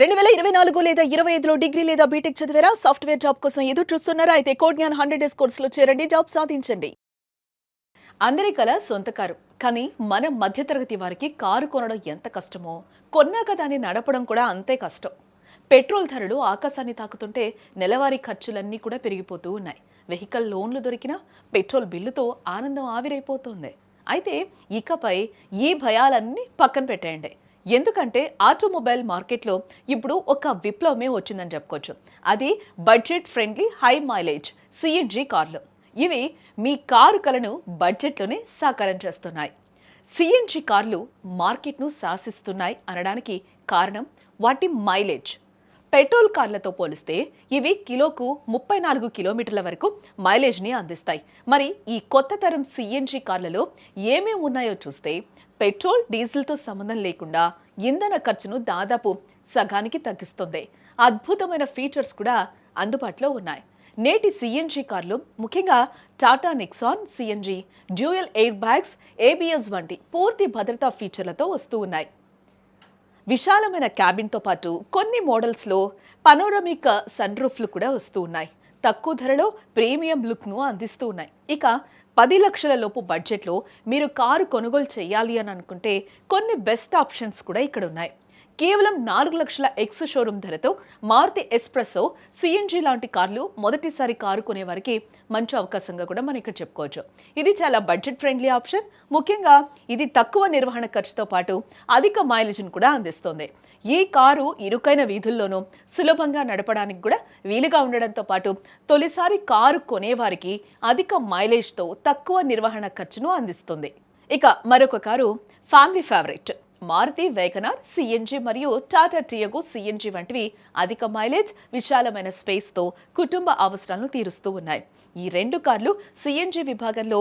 రెండు వేల ఇరవై నాలుగు లేదా ఇరవై ఐదులో డిగ్రీ లేదా బీటెక్ చదివారా? సాఫ్ట్వేర్ జాబ్ కోసం ఎదురు చూస్తున్నారా? అయితే కోడ్జ్ఞాన్ హండ్రెడ్ డేస్ కోర్సులో చేరండి. జాబ్ సాధించండి. అందరి కల సొంత కారు కానీ మన మధ్యతరగతి వారికి కారు కొనడం ఎంత కష్టమో కొన్నాక దాన్ని నడపడం కూడా అంతే కష్టం. పెట్రోల్ ధరలు ఆకాశాన్ని తాకుతుంటే నెలవారీ ఖర్చులన్నీ కూడా పెరిగిపోతూ ఉన్నాయి. వెహికల్ లోన్లు దొరికినా పెట్రోల్ బిల్లుతో ఆనందం ఆవిరైపోతుంది. అయితే ఇకపై ఈ భయాలన్నీ పక్కన పెట్టేయండి. ఎందుకంటే ఆటోమొబైల్ మార్కెట్లో ఇప్పుడు ఒక విప్లవమే వచ్చిందని చెప్పుకోవచ్చు. అది budget friendly high mileage CNG కార్లు. ఇవి మీ కారు కలను బడ్జెట్లోనే సాకారం చేస్తున్నాయి. సిఎన్జీ కార్లు మార్కెట్ను శాసిస్తున్నాయి అనడానికి కారణం వాటి మైలేజ్. పెట్రోల్ కార్లతో పోలిస్తే ఇవి కిలోకు ముప్పై నాలుగు కిలోమీటర్ల వరకు మైలేజ్ని అందిస్తాయి. మరి ఈ కొత్త తరం సిఎన్జి కార్లలో ఏమేమి ఉన్నాయో చూస్తే పెట్రోల్ డీజిల్తో సంబంధం లేకుండా ఇంధన ఖర్చును దాదాపు సగానికి తగ్గిస్తుంది. అద్భుతమైన ఫీచర్స్ కూడా అందుబాటులో ఉన్నాయి. నేటి సిఎన్జీ కార్లు ముఖ్యంగా Tata Nexon CNG dual air bags ABS వంటి పూర్తి భద్రతా ఫీచర్లతో వస్తూ ఉన్నాయి. విశాలమైన క్యాబిన్తో పాటు కొన్ని మోడల్స్లో పనోరమిక్ సన్ రూఫ్లు కూడా వస్తూ ఉన్నాయి. తక్కువ ధరలో ప్రీమియం లుక్ను అందిస్తూ ఉన్నాయి. ఇక పది లక్షల లోపు బడ్జెట్లో మీరు కారు కొనుగోలు చేయాలి అని అనుకుంటే కొన్ని బెస్ట్ ఆప్షన్స్ కూడా ఇక్కడ ఉన్నాయి. కేవలం నాలుగు లక్షల ఎక్స్ షోరూమ్ ధరతో మారుతి ఎస్ప్రెస్సో సిఎన్జి లాంటి కార్లు మొదటిసారి కారు కొనే వారికి మంచి అవకాశంగా కూడా మనం ఇక్కడ చెప్పుకోవచ్చు. ఇది చాలా బడ్జెట్ ఫ్రెండ్లీ ఆప్షన్ ముఖ్యంగా ఇది తక్కువ నిర్వహణ ఖర్చుతో పాటు అధిక మైలేజ్ను కూడా అందిస్తుంది. ఈ కారు ఇరుకైన వీధుల్లోనూ సులభంగా నడపడానికి కూడా వీలుగా ఉండడంతో పాటు తొలిసారి కారు కొనేవారికి అధిక మైలేజ్తో తక్కువ నిర్వహణ ఖర్చును అందిస్తుంది. ఇక మరొక car family favourite Maruti Wagon R CNG మరియు టాటా టియగో సిఎన్జి వంటివి అధిక మైలేజ్ విశాలమైన స్పేస్తో కుటుంబ అవసరాలను తీరుస్తూ ఉన్నాయి. ఈ రెండు కార్లు సిఎన్జి విభాగంలో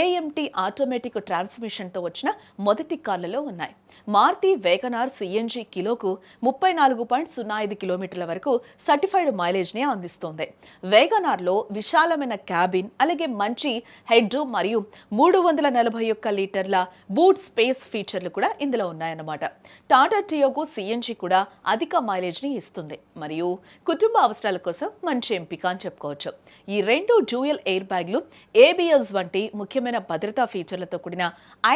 ఏఎంటీ ఆటోమేటిక్ ట్రాన్స్మిషన్తో వచ్చిన మొదటి కార్లలో ఉన్నాయి. మారుతి వేగనార్ సిఎన్జి కిలోకు ముప్పై నాలుగు పాయింట్ సున్నా ఐదు కిలోమీటర్ల వరకు సర్టిఫైడ్ మైలేజ్ని అందిస్తోంది. వేగనార్లో విశాలమైన క్యాబిన్ అలాగే మంచి హెడ్ మరియు మూడు వందల నలభై ఒక్క లీటర్ల బూట్ స్పేస్ ఫీచర్లు కూడా ఇందులో ఉన్నాయి. ఉన్నాయన్నమాట. టాటా టియోగో సిఎన్జి కూడా అధిక మైలేజ్ని ఇస్తుంది. మరియు కుటుంబ అవసరాల కోసం మంచి ఎంపిక అని చెప్పుకోవచ్చు. ఈ రెండు డ్యూయల్ ఎయిర్ బ్యాగ్లు ఏబిఎస్ వంటి ముఖ్యమైన భద్రతా ఫీచర్లతో కూడిన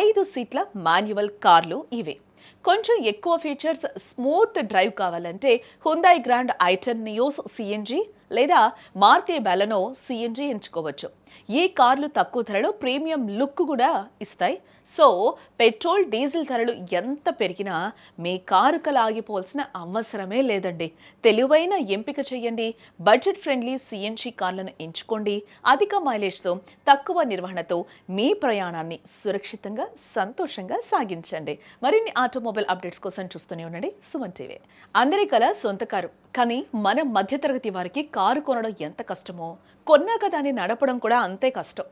ఐదు సీట్ల మాన్యువల్ కార్లు ఇవే. కొంచెం ఎక్కువ ఫీచర్స్ స్మూత్ డ్రైవ్ కావాలంటే Hyundai grand i ten Nios CNG లేదా మారుతి బెలనో సిఎన్జి ఎంచుకోవచ్చు. ఈ కార్లు తక్కువ ధరలో ప్రీమియం లుక్ కూడా ఇస్తాయి. సో పెట్రోల్ డీజిల్ ధరలు ఎంత పెరిగినా మీ కారు కలాగిపోవాల్సిన అవసరమే లేదండి. తెలివైన ఎంపిక చేయండి. బడ్జెట్ ఫ్రెండ్లీ సిఎన్జి కార్లను ఎంచుకోండి. అధిక మైలేజ్తో తక్కువ నిర్వహణతో మీ ప్రయాణాన్ని సురక్షితంగా సంతోషంగా సాగించండి. మరిన్ని ఆటోమొబైల్ అప్డేట్స్ కోసం చూస్తూనే ఉండండి. సుమన్ టీవీ. అందరి కల సొంత కారు. కానీ మన మధ్యతరగతి వారికి కారు కొనడం ఎంత కష్టమో కొన్నాక దాన్ని నడపడం కూడా అంత కష్టం.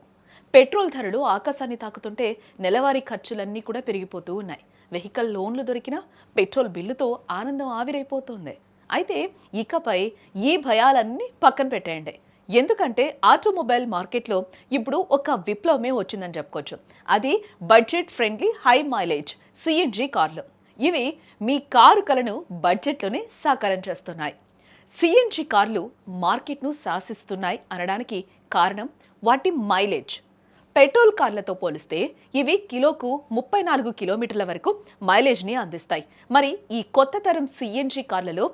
పెట్రోల్ ధరలు ఆకాశాన్ని తాకుతుంటే నెలవారీ ఖర్చులన్నీ కూడా పెరిగిపోతూ ఉన్నాయి. వెహికల్ లోన్లు దొరికినా పెట్రోల్ బిల్లుతో ఆనందం ఆవిరైపోతుంది. అయితే ఇకపై ఈ భయాలన్నీ పక్కన పెట్టేయండి. ఎందుకంటే ఆటోమొబైల్ మార్కెట్లో ఇప్పుడు ఒక విప్లవమే వచ్చిందని చెప్పుకోవచ్చు. అది budget friendly high mileage CNG కార్లు. ఇవి మీ కారు కలను బడ్జెట్లోనే సాకారం చేస్తున్నాయి. సిఎన్జి కార్లు మార్కెట్ను శాసిస్తున్నాయి అనడానికి కారణం వాటి మైలేజ్. పెట్రోల్ కార్లతో పోలిస్తే ఇవి కిలోకు ముప్పై నాలుగు కిలోమీటర్ల వరకు మైలేజ్ని అందిస్తాయి. మరి ఈ కొత్త తరం సిఎన్జి కార్లలో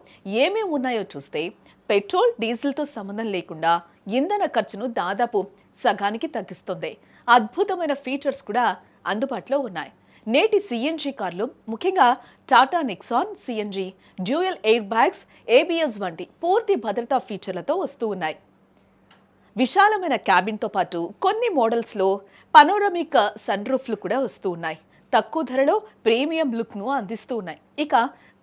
ఏమేమి ఉన్నాయో చూస్తే పెట్రోల్ డీజిల్తో సంబంధం లేకుండా ఇంధన ఖర్చును దాదాపు సగానికి తగ్గిస్తుంది. అద్భుతమైన ఫీచర్స్ కూడా అందుబాటులో ఉన్నాయి. నేటి సిఎన్జి కార్లు ముఖ్యంగా Tata Nexon CNG dual air bags ABS వంటి పూర్తి భద్రతా ఫీచర్లతో వస్తూ ఉన్నాయి. విశాలమైన క్యాబిన్తో పాటు కొన్ని మోడల్స్లో పనోరమిక్ సన్ రూఫ్లు కూడా వస్తూ ఉన్నాయి. తక్కువ ధరలో ప్రీమియం లుక్ను అందిస్తూ ఉన్నాయి. ఇక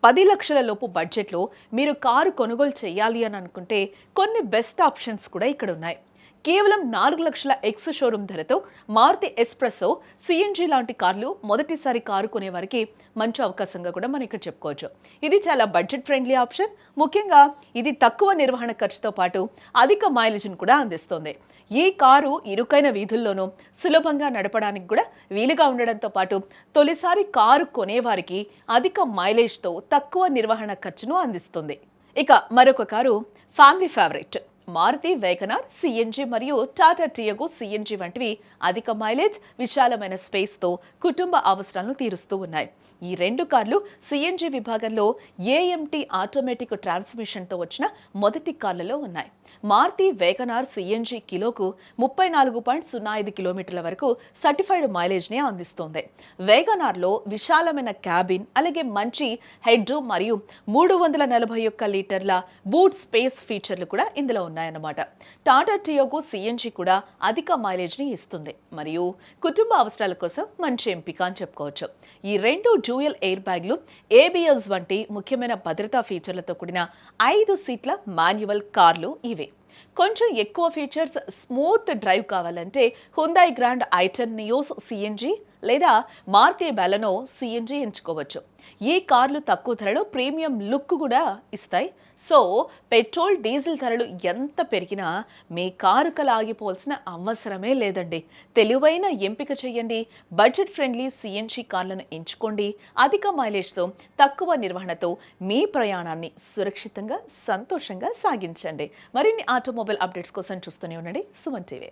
పది లక్షల లోపు బడ్జెట్లో మీరు కారు కొనుగోలు చేయాలి అని అనుకుంటే కొన్ని బెస్ట్ ఆప్షన్స్ కూడా ఇక్కడ ఉన్నాయి. కేవలం నాలుగు లక్షల ఎక్స్ షోరూమ్ ధరతో మారుతి ఎస్ప్రెస్సో సిఎన్జి లాంటి కార్లు మొదటిసారి కారు కొనే వారికి మంచి అవకాశంగా కూడా మనం ఇక్కడ చెప్పుకోవచ్చు. ఇది చాలా బడ్జెట్ ఫ్రెండ్లీ ఆప్షన్ ముఖ్యంగా ఇది తక్కువ నిర్వహణ ఖర్చుతో పాటు అధిక మైలేజ్ను కూడా అందిస్తుంది. ఈ కారు ఇరుకైన వీధుల్లోనూ సులభంగా నడపడానికి కూడా వీలుగా ఉండడంతో పాటు తొలిసారి కారు కొనేవారికి అధిక మైలేజ్తో తక్కువ నిర్వహణ ఖర్చును అందిస్తుంది. ఇక మరొక car family favourite Maruti Wagon R CNG మరియు టాటా టియగో సిఎన్జి వంటివి అధిక మైలేజ్ విశాలమైన స్పేస్తో కుటుంబ అవసరాలను తీరుస్తూ ఉన్నాయి. ఈ రెండు కార్లు సిఎన్జి విభాగంలో ఏఎంటీ ఆటోమేటిక్ ట్రాన్స్మిషన్తో వచ్చిన మొదటి కార్లలో ఉన్నాయి. మారుతి వేగనార్ సిఎన్జి కిలోకు ముప్పై నాలుగు పాయింట్ సున్నా ఐదు కిలోమీటర్ల వరకు సర్టిఫైడ్ మైలేజ్ని అందిస్తోంది. వేగనార్లో విశాలమైన క్యాబిన్ అలాగే మంచి హెడ్ మరియు మూడు వందల నలభై ఒక్క లీటర్ల బూట్ స్పేస్ ఫీచర్లు కూడా ఇందులో ఉన్నాయన్నమాట. టాటా టియోగో సిఎన్జి కూడా అధిక మైలేజ్ని ఇస్తుంది. మరియు కుటుంబ అవసరాల కోసం మంచి ఎంపిక అని చెప్పుకోవచ్చు. ఈ రెండు డ్యూయల్ ఎయిర్ బ్యాగ్లు ఏబిఎస్ వంటి ముఖ్యమైన భద్రతా ఫీచర్లతో కూడిన ఐదు సీట్ల మాన్యువల్ కార్లు ఇవే. కొంచెం ఎక్కువ ఫీచర్స్ స్మూత్ డ్రైవ్ కావాలంటే Hyundai grand i ten Nios CNG లేదా మార్తే బెలనో సిఎన్జి ఎంచుకోవచ్చు. ఈ కార్లు తక్కువ ధరలో ప్రీమియం లుక్ కూడా ఇస్తాయి. సో పెట్రోల్ డీజిల్ ధరలు ఎంత పెరిగినా మీ కారు కల ఆగిపోవాల్సిన అవసరమే లేదండి. తెలివైన ఎంపిక చేయండి. బడ్జెట్ ఫ్రెండ్లీ సిఎన్జీ కార్లను ఎంచుకోండి. అధిక మైలేజ్తో తక్కువ నిర్వహణతో మీ ప్రయాణాన్ని సురక్షితంగా సంతోషంగా సాగించండి. మరిన్ని ఆటోమొబైల్ అప్డేట్స్ కోసం చూస్తూనే ఉండండి. సుమన్ టీవీ.